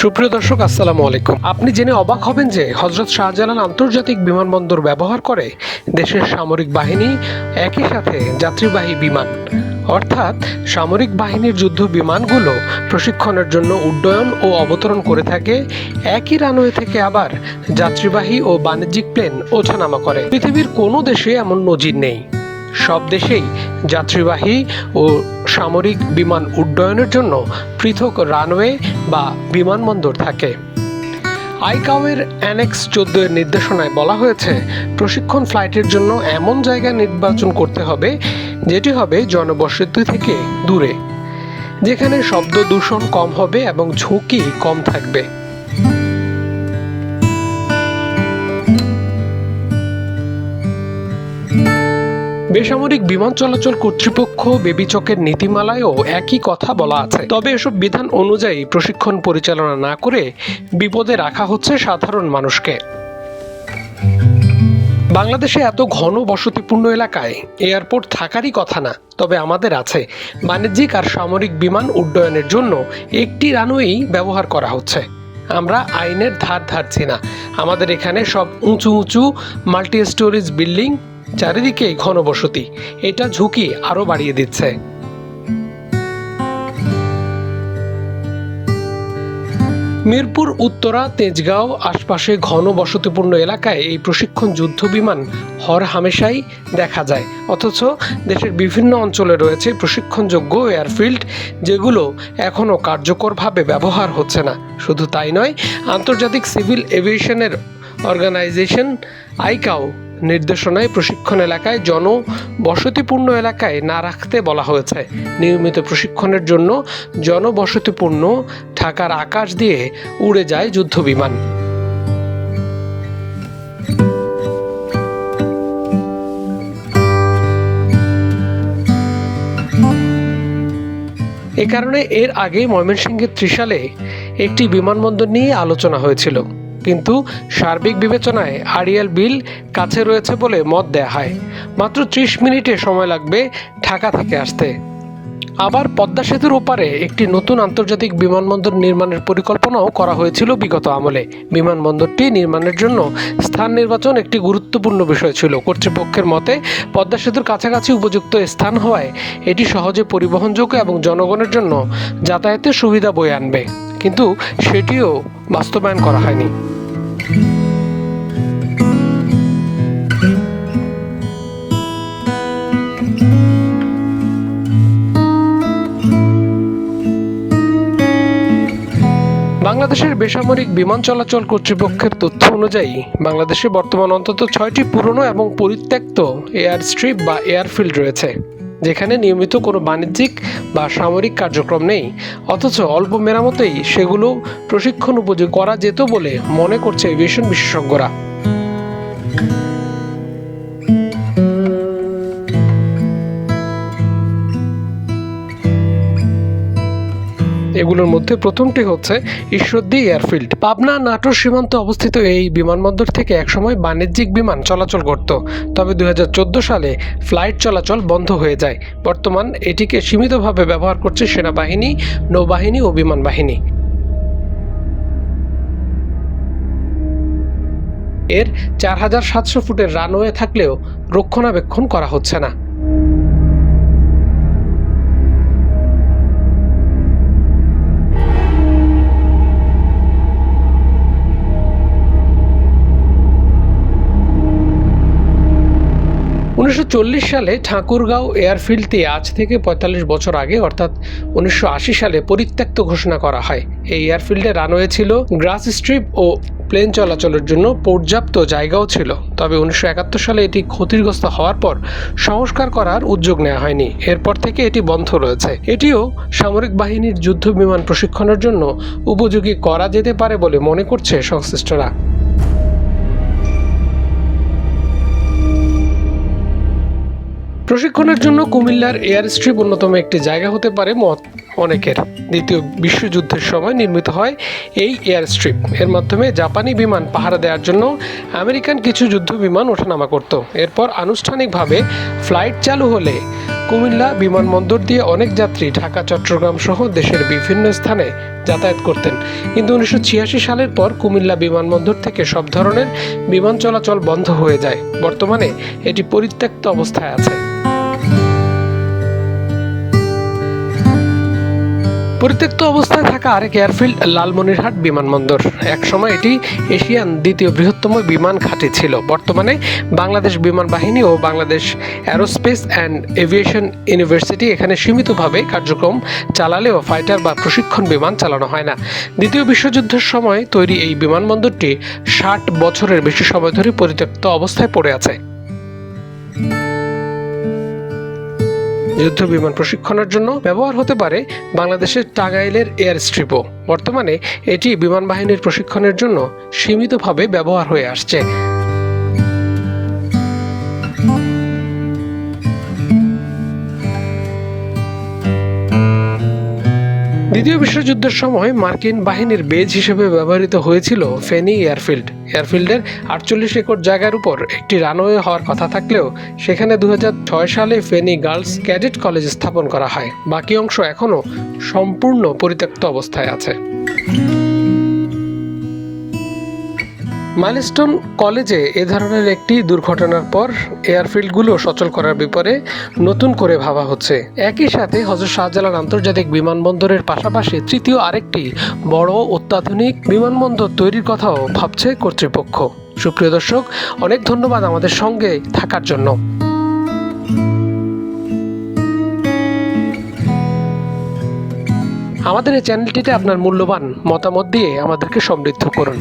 সুপ্রিয় দর্শক, আসসালামু আলাইকুম। আপনি জেনে অবাক হবেন যে হজরত শাহজালাল আন্তর্জাতিক বিমানবন্দর ব্যবহার করে দেশের সামরিক বাহিনী একই সাথে যাত্রীবাহী বিমান, অর্থাৎ সামরিক বাহিনীর যুদ্ধ বিমানগুলো প্রশিক্ষণের জন্য উড্ডয়ন ও অবতরণ করে থাকে, একই রানওয়ে থেকে আবার যাত্রীবাহী ও বাণিজ্যিক প্লেন ওঠানামা করে। পৃথিবীর কোনো দেশে এমন নজির নেই। সব দেশেই যাত্রীবাহী ও সামরিক বিমান উড্ডয়নের জন্য পৃথক রানওয়ে বা বিমানবন্দর থাকে। আইকাওয়ের অ্যানেক্স চোদ্দ এর নির্দেশনায় বলা হয়েছে, প্রশিক্ষণ ফ্লাইটের জন্য এমন জায়গা নির্বাচন করতে হবে, যেটি হবে জনবসতি থেকে দূরে, যেখানে শব্দ দূষণ কম হবে এবং ঝুঁকি কম থাকবে। বেসামরিক বিমান চলাচল কর্তৃপক্ষ, বেবিচকের নীতিমালায়ও একই কথা বলা আছে। তবে এসব বিধান অনুযায়ী প্রশিক্ষণ পরিচালনা না করে বিপদে রাখা হচ্ছে সাধারণ মানুষকে। বাংলাদেশে এত ঘন বসতিপূর্ণ এলাকায় এয়ারপোর্ট থাকারই কথা না, তবে আমাদের আছে। বাণিজ্যিক আর সামরিক বিমান উড্ডয়নের জন্য একটি রানওয়েই ব্যবহার করা হচ্ছে। আমরা আইনের ধার ধারছি না। আমাদের এখানে সব উঁচু উঁচু মাল্টি স্টোরেজ বিল্ডিং চারিদিকে ঘনবসতি। এটা ঝুঁকি আরও বাড়িয়ে দিচ্ছে। মিরপুর, উত্তরা, তেজগাঁও আশপাশে ঘন বসতিপূর্ণ এলাকায় এই প্রশিক্ষণ যুদ্ধ বিমান হর হামেশাই দেখা যায়। অথচ দেশের বিভিন্ন অঞ্চলে রয়েছে প্রশিক্ষণযোগ্য এয়ারফিল্ড, যেগুলো এখনও কার্যকরভাবে ব্যবহার হচ্ছে না। শুধু তাই নয়, আন্তর্জাতিক সিভিল এভিয়েশনের অর্গানাইজেশন আইকাও নির্দেশনায় প্রশিক্ষণ এলাকায় জনবসতিপূর্ণ এলাকায় না রাখতে বলা হয়েছে। নিয়মিত প্রশিক্ষণের জন্য জনবসতিপূর্ণ ঢাকার আকাশ দিয়ে উড়ে যায় যুদ্ধ বিমান এ কারণে এর আগে ময়মনসিংহের ত্রিশালে একটি বিমানবন্দর নিয়ে আলোচনা হয়েছিল। কিন্তু সার্বিক বিবেচনায় আড়িয়াল বিল কাছে রয়েছে বলে মত দেয়া হয়। মাত্র ত্রিশ মিনিটে সময় লাগবে ঢাকা থেকে আসতে। আবার পদ্মা সেতুর ওপারে একটি নতুন আন্তর্জাতিক বিমানবন্দর নির্মাণের পরিকল্পনাও করা হয়েছিল বিগত আমলে। বিমানবন্দরটি নির্মাণের জন্য স্থান নির্বাচন একটি গুরুত্বপূর্ণ বিষয় ছিল। কর্তৃপক্ষের মতে, পদ্মা সেতুর কাছাকাছি উপযুক্ত স্থান হওয়ায় এটি সহজে পরিবহনযোগ্য এবং জনগণের জন্য যাতায়াতের সুবিধা বয়ে আনবে। কিন্তু সেটিও বাস্তবায়ন করা হয়নি। বাংলাদেশের বেসামরিক বিমান চলাচল কর্তৃপক্ষের তথ্য অনুযায়ী, বাংলাদেশে বর্তমান অন্তত ছয়টি পুরনো এবং পরিত্যক্ত এয়ার স্ট্রিপ বা এয়ারফিল্ড রয়েছে। যেখানে নিয়মিত কোনো বাণিজ্যিক বা সামরিক কার্যক্রম নেই। অথচ অল্প মেরামতেই সেগুলো প্রশিক্ষণ উপযোগী করা যেত বলে মনে করছে এভিয়েশন বিশেষজ্ঞরা। এগুলোর মধ্যে প্রথমটি হচ্ছে ঈশ্বরদী এয়ারফিল্ড। পাবনা নাটোর সীমান্তে অবস্থিত এই বিমানবন্দর থেকে একসময় বাণিজ্যিক বিমান চলাচল করত, তবে দুই হাজার চোদ্দ সালে ফ্লাইট চলাচল বন্ধ হয়ে যায়। বর্তমান এটিকে সীমিতভাবে ব্যবহার করছে সেনাবাহিনী, নৌবাহিনী ও বিমান বাহিনী এর চার হাজার সাতশো ফুটের রানওয়ে থাকলেও রক্ষণাবেক্ষণ করা হচ্ছে না। উনিশশো সালে ঠাকুরগাঁও এয়ারফিল্ডটি আজ থেকে পঁয়তাল্লিশ বছর আগে, অর্থাৎ উনিশশো আশি সালে পরিত্যক্ত ঘোষণা করা হয়। এই এয়ারফিল্ডে রানওয়ে ছিল, গ্রাস স্ট্রিপ ও প্লেন চলাচলের জন্য পর্যাপ্ত জায়গাও ছিল। তবে উনিশশো একাত্তর সালে এটি ক্ষতিগ্রস্ত হওয়ার পর সংস্কার করার উদ্যোগ নেওয়া হয়নি। এরপর থেকে এটি বন্ধ রয়েছে। এটিও সামরিক বাহিনীর যুদ্ধ বিমান প্রশিক্ষণের জন্য উপযোগী করা যেতে পারে বলে মনে করছে সংশ্লিষ্টরা। প্রশিক্ষণের জন্য কুমিল্লার এয়ার স্ট্রিপ অন্যতম একটি জায়গা হতে পারে মত অনেকের। দ্বিতীয় বিশ্বযুদ্ধের সময় নির্মিত হয় এই এয়ার স্ট্রিপ। এর মাধ্যমে জাপানি বিমান পাহারা দেওয়ার জন্য আমেরিকান কিছু যুদ্ধ বিমান ওঠানামা করত। এরপর আনুষ্ঠানিকভাবে ফ্লাইট চালু হলে কুমিল্লা বিমানবন্দর দিয়ে অনেক যাত্রী ঢাকা, চট্টগ্রাম সহ দেশের বিভিন্ন স্থানে যাতায়াত করতেন। কিন্তু উনিশশো ছিয়াশি সালের পর কুমিল্লা বিমানবন্দর থেকে সব ধরনের বিমান চলাচল বন্ধ হয়ে যায়। বর্তমানে এটি পরিত্যক্ত অবস্থায় আছে। পরিত্যক্ত অবস্থায় থাকা আরেক এয়ারফিল্ড লালমনিরহাট বিমানবন্দর। একসময় এটি এশিয়ান দ্বিতীয় বৃহত্তম বিমান ঘাঁটি ছিল। বর্তমানে বাংলাদেশ বিমান বাহিনী ও Bangladesh aerospace and aviation university এখানে সীমিতভাবে কার্যক্রম চালালেও ফাইটার বা প্রশিক্ষণ বিমান চালানো হয় না। দ্বিতীয় বিশ্বযুদ্ধের সময় তৈরি এই বিমানবন্দরটি ষাট বছরের বেশি সময় ধরে পরিত্যক্ত অবস্থায় পড়ে আছে। যুদ্ধ বিমান প্রশিক্ষণের জন্য ব্যবহার হতে পারে বাংলাদেশের টাঙ্গাইলের এয়ার স্ট্রিপও। বর্তমানে এটি বিমান বাহিনীর প্রশিক্ষণের জন্য সীমিতভাবে ব্যবহার হয়ে আসছে। দ্বিতীয় বিশ্বযুদ্ধের সময় মার্কিন বাহিনীর বেজ হিসেবে ব্যবহৃত হয়েছিল ফেনি এয়ারফিল্ড। এয়ারফিল্ডের আটচল্লিশ একর জায়গার উপর একটি রানওয়ে হওয়ার কথা থাকলেও সেখানে দু হাজার ছয় সালে ফেনি গার্লস ক্যাডেট কলেজ স্থাপন করা হয়। বাকি অংশ এখনও সম্পূর্ণ পরিত্যক্ত অবস্থায় আছে। মাইলস্টোন কলেজে এ ধরনের একটি দুর্ঘটনার পর এয়ারফিল্ডগুলো সচল করার ব্যাপারে নতুন করে ভাবা হচ্ছে। একই সাথে হজরত শাহজালাল আন্তর্জাতিক বিমানবন্দরের পাশাপাশি তৃতীয় আরেকটি বড় অত্যাধুনিক বিমানবন্দর তৈরির কথাও ভাবছে কর্তৃপক্ষ। সুপ্রিয় দর্শক, অনেক ধন্যবাদ আমাদের সঙ্গে থাকার জন্য। আমাদের এই চ্যানেলটিতে আপনার মূল্যবান মতামত দিয়ে আমাদেরকে সমৃদ্ধ করুন।